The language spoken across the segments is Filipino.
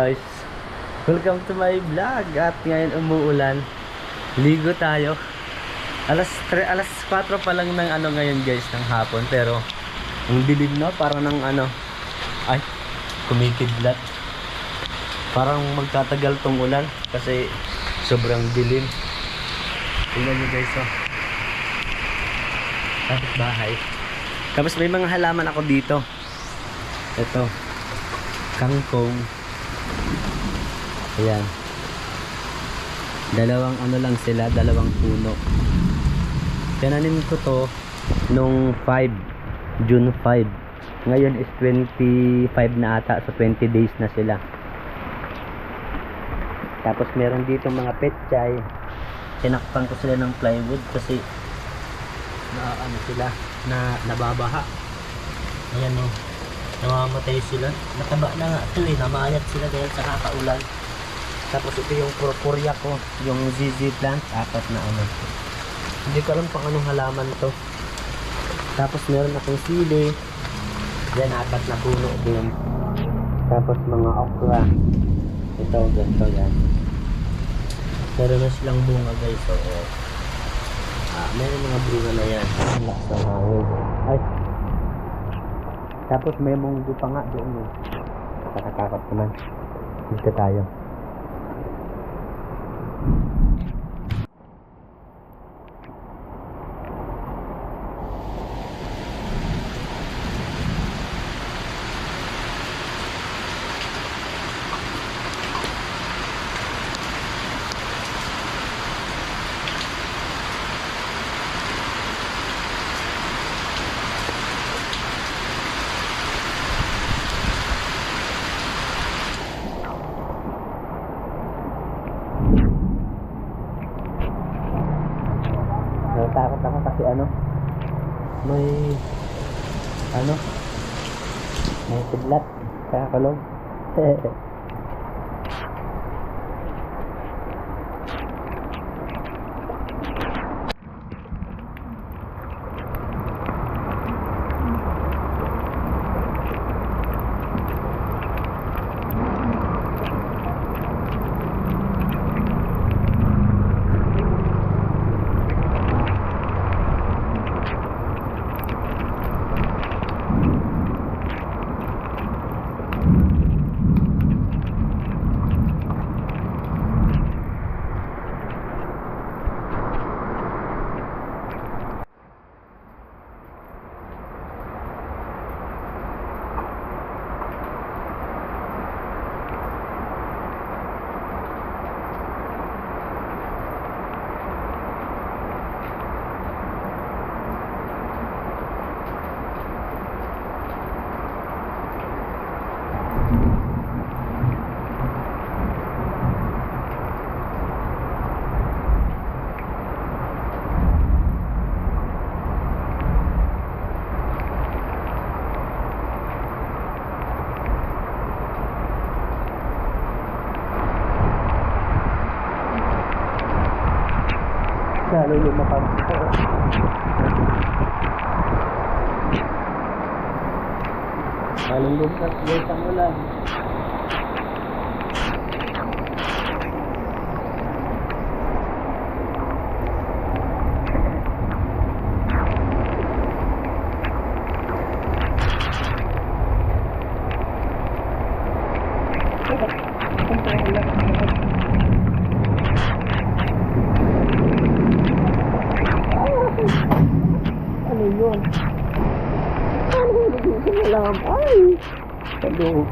guys. Welcome to my vlog. At ngayon umuulan. Ligo tayo. Alas 3, alas 4 pa lang ng ano ngayon guys Ng hapon. Pero Ang dilim na. Para ng ano Ay Kumikidlat. Parang magtatagal tong ulan Kasi sobrang dilim. Tingnan nyo guys oh. Tapos bahay Tapos may mga halaman ako dito. Ito. Kangkong. Ayan. Dalawang ano lang sila, dalawang puno. Tinanim ko to nung 5, June 5. Ngayon is 25 na ata, so 20 days na sila. Tapos meron dito mga petchay. Tinakpan ko sila ng plywood kasi na ano sila, na nababaha. Ayan oh namamatay sila. Nataba na nga ito eh, namayat sila dahil sa kakaulan. Tapos ito yung purpurya ko, yung ZZ plant, apat na ano. Hindi ko alam pang anong halaman to. Tapos meron akong sili. Yan, apat na puno din. Tapos mga okra. Ito, ganito yan. Meron na silang bunga guys, so oh. Ah, meron mga bunga na yan. Ang hangin. Ay, tapos may munggo pa nga doon eh. Nakatakot naman. Dito tayo. Natatakot ako kasi ano, may, ano, may kidlat, kaya kalog. Lalo lumapag. Lalong lumapag guys ang ulan. Ano yun? Ano yun? Hindi ko alam. Ay! Kaloob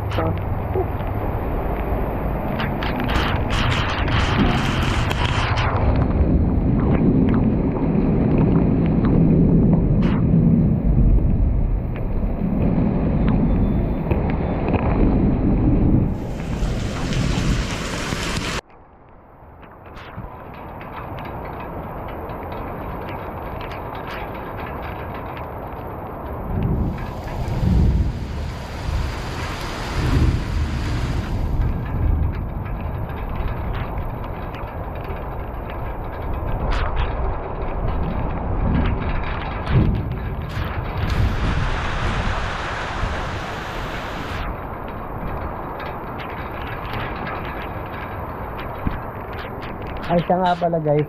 Ay, siya nga pala guys.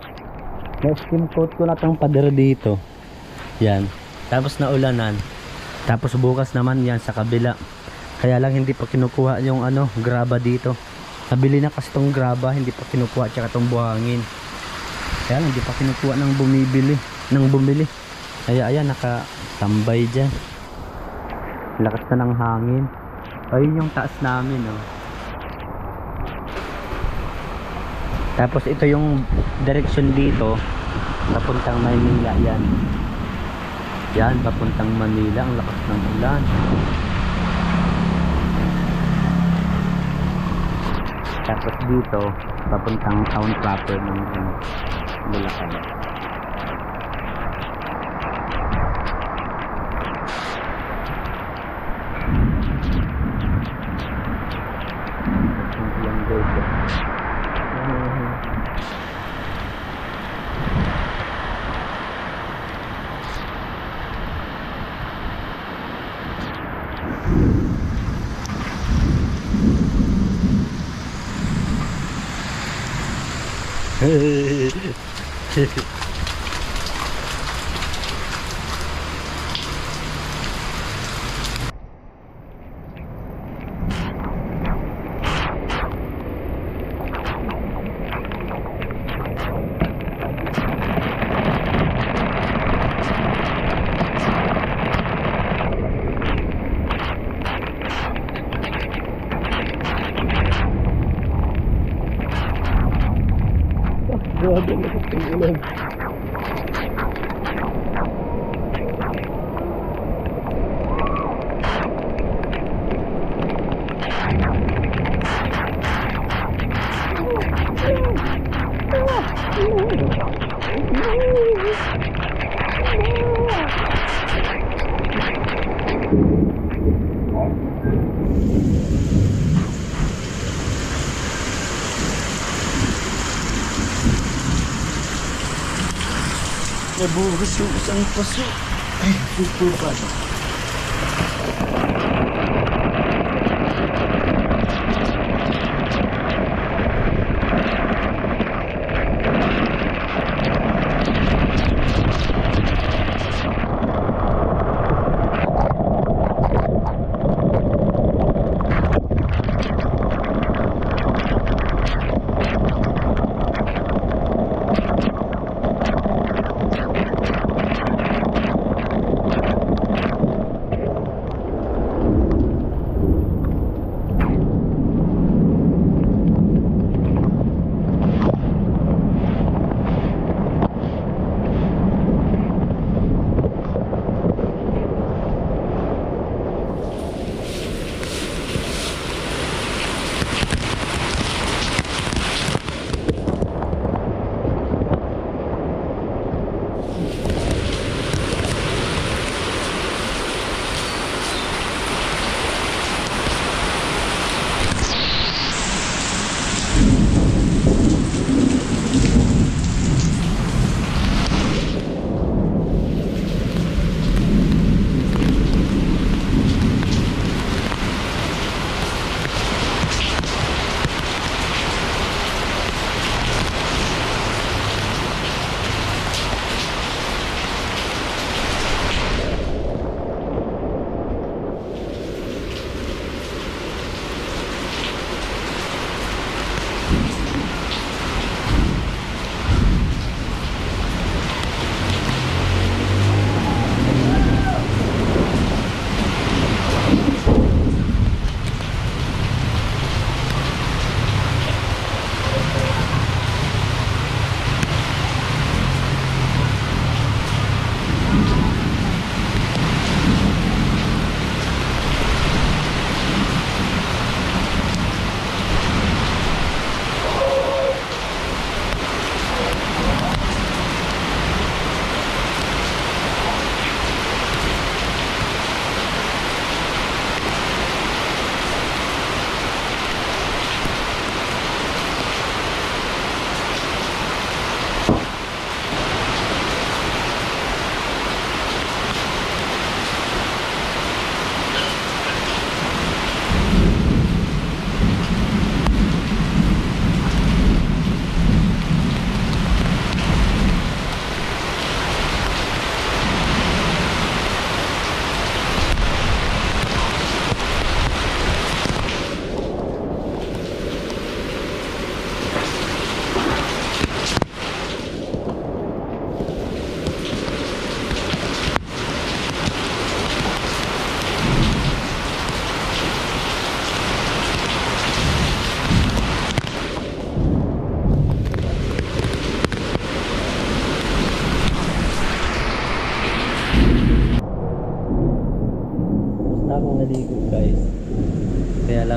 Na-skim coat ko na tong pader dito. Yan. Tapos naulanan. Tapos bukas naman yan sa kabila. Kaya lang hindi pa kinukuha yung ano, graba dito. Nabili na kasi tong graba, hindi pa kinukuha tsaka tong buhangin. Kaya lang hindi pa kinukuha ng bumibili, ng bumili. Kaya ayan, nakatambay dyan. Lakas na ng hangin. Ayun yung taas namin, oh. Tapos ito yung direction dito, papuntang Maynila yan. Yan, papuntang Manila, ang lakas ng ulan. Tapos dito, papuntang town proper ng Bulacan. 嘿嘿嘿嘿嘿嘿。Grabe na ang ulan. Nabuhos yung isang paso. Ay, pupupad. maligo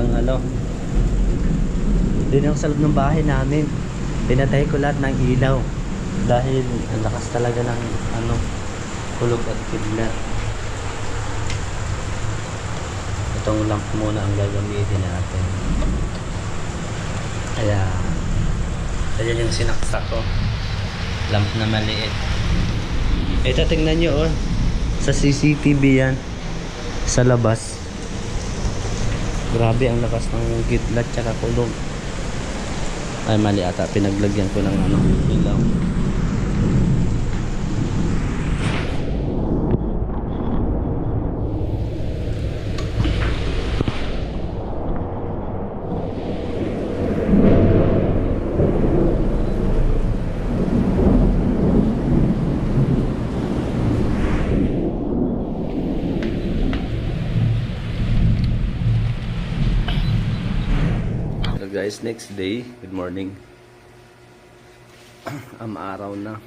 Lang ano, din ako sa ng bahay namin. Pinatay ko lahat ng ilaw. Dahil ang lakas talaga ng ano, kulog at kidlat. Itong lamp muna ang gagamitin natin. Kaya, kaya yung sinaksak ko. Lamp na maliit. Ito tingnan nyo oh. Sa CCTV yan. Sa labas. Grabe ang lakas ng kidlat tsaka kulog. Ay mali ata. Pinaglagyan ko ng ano, ilaw. Guys, next day, good morning. Am araw na.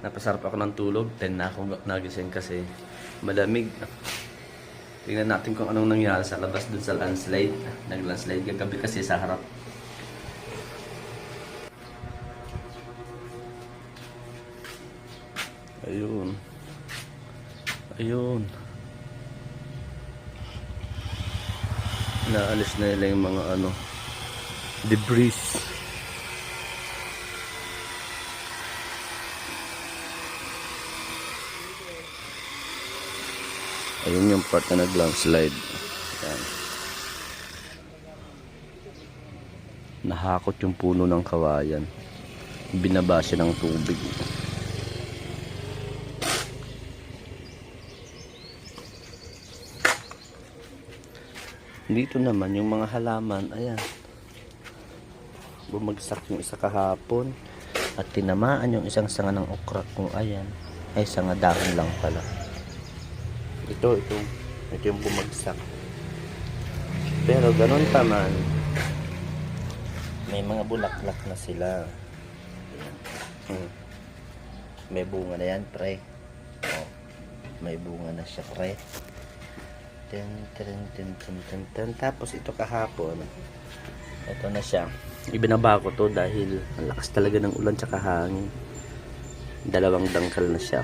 Napasarap ako ng tulog, 10 na ako nagising kasi malamig. Tingnan natin kung anong nangyari sa labas dun sa landslide. Nag-landslide kagabi kasi sa harap. Ayun. Ayun. Naalis na nila yung mga ano, debris. Ayun yung part na nag-landslide. Ayan. Nahakot yung puno ng kawayan. Binaba siya ng tubig. Dito naman yung mga halaman, ayan. Bumagsak yung isa kahapon at tinamaan yung isang sanga ng okra kung ayan. Ay sanga dahon lang pala. Ito, ito. Ito yung bumagsak. Pero ganun pa man, may mga bulaklak na sila. Hmm. May bunga na yan, pre. Oh. May bunga na siya, pre. Ten, ten, ten, ten, ten, ten. Tapos ito kahapon, ito na siya. Ibinaba ko to dahil ang lakas talaga ng ulan tsaka hangin. Dalawang dangkal na siya.